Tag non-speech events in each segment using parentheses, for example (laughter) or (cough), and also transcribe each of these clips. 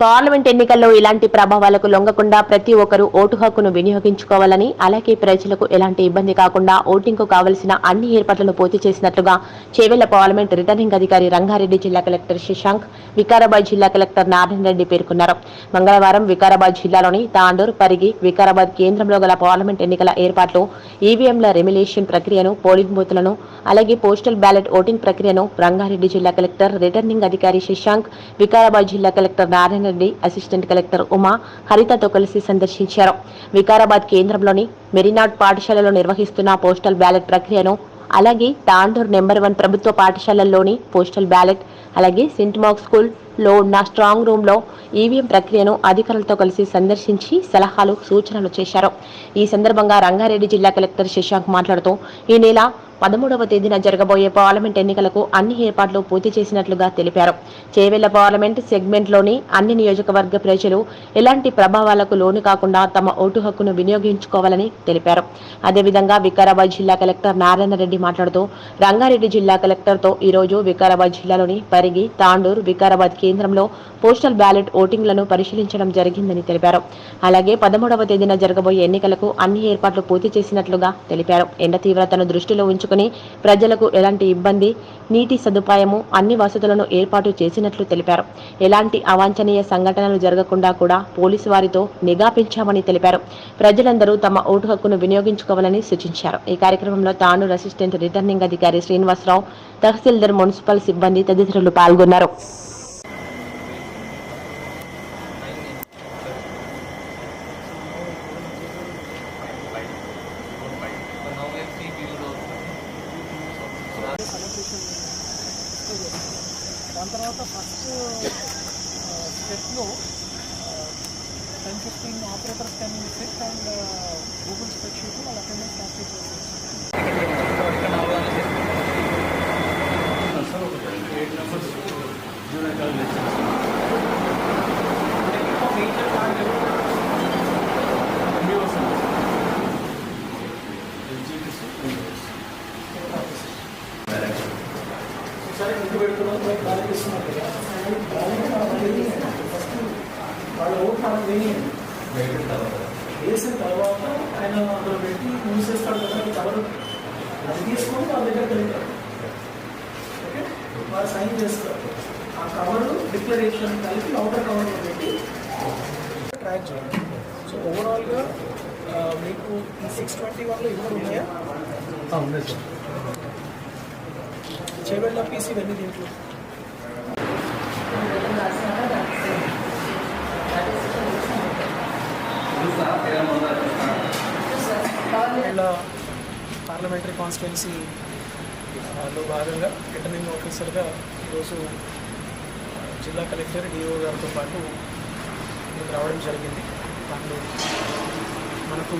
Parliament ఎన్నికల్లో ఇలాంటి ప్రభావాలకు లొంగకుండా ప్రతి ఒక్కరూ ఓటు హక్కును వినియోగించుకోవాలని అలాగే ప్రజలకు ఎలాంటి ఇబ్బంది కాకుండా ఓటింగ్కు కావలసిన అన్ని ఏర్పాట్లను పూర్తి చేసినట్లుగా చేవెళ్ళ పార్లమెంట్ రిటర్నింగ్ అధికారి రంగారెడ్డి జిల్లా కలెక్టర్ శశాంక్ వికారాబాద్ జిల్లా కలెక్టర్ నారాయణ రెడ్డి పేర్కొన్నారు. మంగళవారం వికారాబాద్ జిల్లాలోని తాండూర్ పరిగి వికారాబాద్ కేంద్రంలో గల పార్లమెంట్ ఎన్నికల ఏర్పాట్లు ఈవీఎంల రెమిలేషన్ ప్రక్రియను పోలింగ్ బూత్లను అలాగే పోస్టల్ బ్యాలెట్ ఓటింగ్ ప్రక్రియను రంగారెడ్డి జిల్లా కలెక్టర్ రిటర్నింగ్ అధికారి శశాంక్ వికారాబాద్ జిల్లా collector Narayana Reddy assistant collector Uma హరితతో కలిసి సందర్శించారు. వికారాబాద్ కేంద్రంలోని మెరీనాడ్ పాఠశాలలో నిర్వహిస్తున్న పోస్టల్ బ్యాలెట్ ప్రక్రియను అలాగే తాండూర్ నెంబర్ వన్ ప్రభుత్వ పాఠశాలల్లోని పోస్టల్ బ్యాలెట్ అలాగే సింట్మాక్ స్కూల్లో ఉన్న స్ట్రాంగ్ రూమ్లో ఈవీఎం ప్రక్రియను అధికారులతో కలిసి సందర్శించి సలహాలు సూచనలు చేశారు. ఈ సందర్భంగా రంగారెడ్డి జిల్లా కలెక్టర్ శశాంక్ మాట్లాడుతూ ఈ నెల పదమూడవ తేదీన జరగబోయే పార్లమెంట్ ఎన్నికలకు అన్ని ఏర్పాట్లు పూర్తి చేసినట్లుగా తెలిపారు. చేవెళ్ళ పార్లమెంట్ సెగ్మెంట్లోని అన్ని నియోజకవర్గ ప్రజలు ఎలాంటి ప్రభావాలకు లోను కాకుండా తమ ఓటు హక్కును వినియోగించుకోవాలని తెలిపారు. అదేవిధంగా వికారాబాద్ జిల్లా కలెక్టర్ నారాయణ రెడ్డి మాట్లాడుతూ రంగారెడ్డి జిల్లా కలెక్టర్తో ఈ రోజు వికారాబాద్ జిల్లాలోని పరిగి తాండూర్ వికారాబాద్ కేంద్రంలో పోస్టల్ బ్యాలెట్ ఓటింగ్లను పరిశీలించడం జరిగిందని తెలిపారు. అలాగే పదమూడవ తేదీన జరగబోయే ఎన్నికలకు అన్ని ఏర్పాట్లు పూర్తి చేసినట్లుగా తెలిపారు. ఎండ తీవ్రతను దృష్టిలో ఉంచుకుని ప్రజలకు ఎలాంటి ఇబ్బంది నీటి సదుపాయము అన్ని వసతులను ఏర్పాటు చేసినట్లు తెలిపారు. ఎలాంటి అవాంఛనీయ సంఘటనలు జరగకుండా కూడా పోలీసు వారితో నిఘా పెంచామని తెలిపారు. ప్రజలందరూ తమ ఓటు హక్కును వినియోగించుకోవాలని సూచించారు. ఈ కార్యక్రమంలో తాను అసిస్టెంట్ రిటర్నింగ్ అధికారి శ్రీనివాసరావు తహసీల్దార్ మున్సిపల్ సిబ్బంది తదితరులు పాల్గొన్నారు. దాని తర్వాత ఫస్ట్ స్టెప్లో ten fifteen operators can set and Google spreadsheet వాళ్ళ అటెండెన్స్ క్యాప్చర్ చేసేసి సరే ముందు పెడుతున్నాం బ్యాలెట్ ఇస్తున్నారు కదా బ్యాలెట్ ఫస్ట్ వాళ్ళ ఓటు మనకు వేయండి వేసిన తర్వాత ఆయన అందులో పెట్టి మూసేస్తాడు కదా అది కవర్ అది తీసుకొని వాళ్ళ దగ్గర వెళ్తారు ఓకే? వాళ్ళు సైన్ చేస్తారు. ఆ కవర్ డిక్లరేషన్ కలిపి అవుటర్ కవర్లో పెట్టి ట్రాక్ చేయాలి. సో ఓవరాల్గా మీకు ఈ సిక్స్ ట్వంటీ వన్లో ఇవ్వరు ఉన్నాయా? ఉన్నాయి సార్. చేవెళ్ళ పీసీ ఇవన్నీ దీంట్లో. వీళ్ళ పార్లమెంటరీ కాన్స్టిట్యున్సీలో భాగంగా రిటర్నింగ్ ఆఫీసర్గా ఈరోజు జిల్లా కలెక్టర్ డిఓ గారితో పాటు ఇక్కడికి రావడం జరిగింది. దాంట్లో మనకు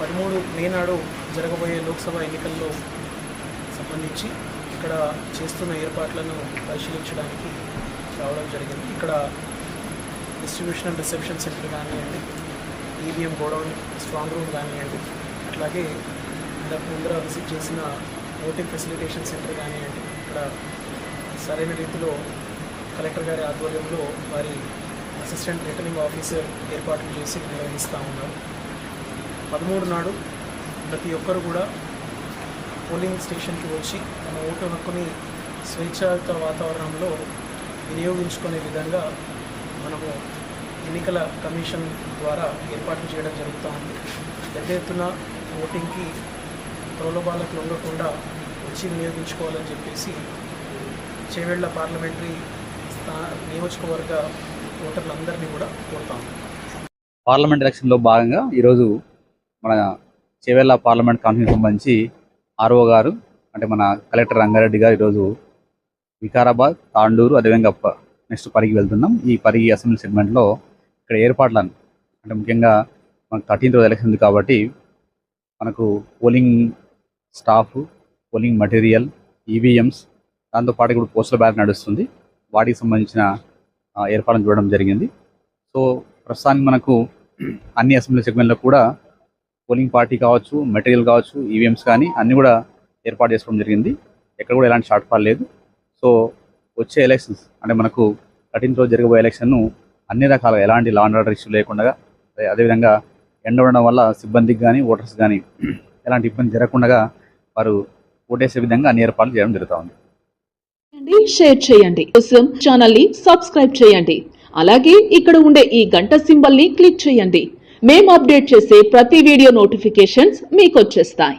పదమూడు మే నాడు జరగబోయే లోక్సభ ఎన్నికల్లో సంబంధించి ఇక్కడ చేస్తున్న ఏర్పాట్లను పరిశీలించడానికి రావడం జరిగింది. ఇక్కడ డిస్ట్రిబ్యూషన్ అండ్ రిసెప్షన్ సెంటర్ కానివ్వండి ఈవీఎం గోడౌన్ స్ట్రాంగ్ రూమ్ కానివ్వండి అట్లాగే ఇంతకు ముందర విజిట్ చేసిన ఓటింగ్ ఫెసిలిటేషన్ సెంటర్ కానివ్వండి ఇక్కడ సరైన రీతిలో కలెక్టర్ గారి ఆధ్వర్యంలో వారి అసిస్టెంట్ రిటర్నింగ్ ఆఫీసర్ ఏర్పాట్లు చేసి నిర్వహిస్తూ ఉన్నారు. పదమూడు నాడు ప్రతి ఒక్కరు కూడా పోలింగ్ స్టేషన్కి వచ్చి తమ ఓటు హక్కుని స్వేచ్ఛాయుత వాతావరణంలో వినియోగించుకునే విధంగా మనము ఎన్నికల కమిషన్ ద్వారా ఏర్పాట్లు చేయడం జరుగుతూ ఉంది పెద్ద ఎత్తున ఓటింగ్కి ప్రలోభాలకు ఉండకుండా వచ్చి వినియోగించుకోవాలని చెప్పేసి చేవేళ్ళ పార్లమెంటరీ స్థా నియోజకవర్గ ఓటర్లందరినీ కూడా కోరుతాం. పార్లమెంట్ ఎలక్షన్లో భాగంగా ఈరోజు మన చేవేళ్ళ పార్లమెంట్ కాన్ఫరెన్స్ సంబంధించి ఆర్ఓ గారు అంటే మన కలెక్టర్ రంగారెడ్డి గారు ఈరోజు వికారాబాద్ తాండూరు అదేవిధంగా నెక్స్ట్ పరిగి వెళ్తున్నాం. ఈ పరిగి అసెంబ్లీ సెగ్మెంట్లో ఇక్కడ ఏర్పాట్లను అంటే ముఖ్యంగా మనకు థర్టీన్త్ రోజు ఎలక్షన్ ఉంది కాబట్టి మనకు polling staff polling material EVMs దాంతోపాటు ఇప్పుడు పోస్టల్ బ్యాలెట్ నడుస్తుంది. వాటికి సంబంధించిన ఆ, ఏర్పాట్లను చూడడం జరిగింది. సో ప్రస్తుతానికి మనకు అన్ని అసెంబ్లీ సెగ్మెంట్లో కూడా పోలింగ్ పార్టీ కావచ్చు మెటీరియల్ కావచ్చు ఈవీఎంస్ కానీ అన్ని కూడా ఏర్పాటు చేసుకోవడం జరిగింది. ఎక్కడ కూడా ఎలాంటి షార్ట్ ఫాల్ లేదు. సో వచ్చే ఎలక్షన్స్ అంటే మనకు థర్టీన్త్ రోజు జరగబోయే ఎలక్షన్ను అన్ని రకాల ఎలాంటి లాండ్ ఆర్డర్ ఇష్యూ లేకుండా అదేవిధంగా ఎండ ఉండడం వల్ల సిబ్బందికి కానీ ఓటర్స్ కానీ (clears throat) ఎలాంటి ఇబ్బంది జరగకుండా వారు ఓటేసే విధంగా అన్ని ఏర్పాట్లు చేయడం జరుగుతుంది షేర్ చేయండి. కోసం ఛానల్ని సబ్స్క్రైబ్ చేయండి. అలాగే ఇక్కడ ఉండే ఈ గంట సింబల్ని క్లిక్ చేయండి. మేము అప్డేట్ చేసే ప్రతి వీడియో నోటిఫికేషన్స్ మీకు వచ్చేస్తాయి.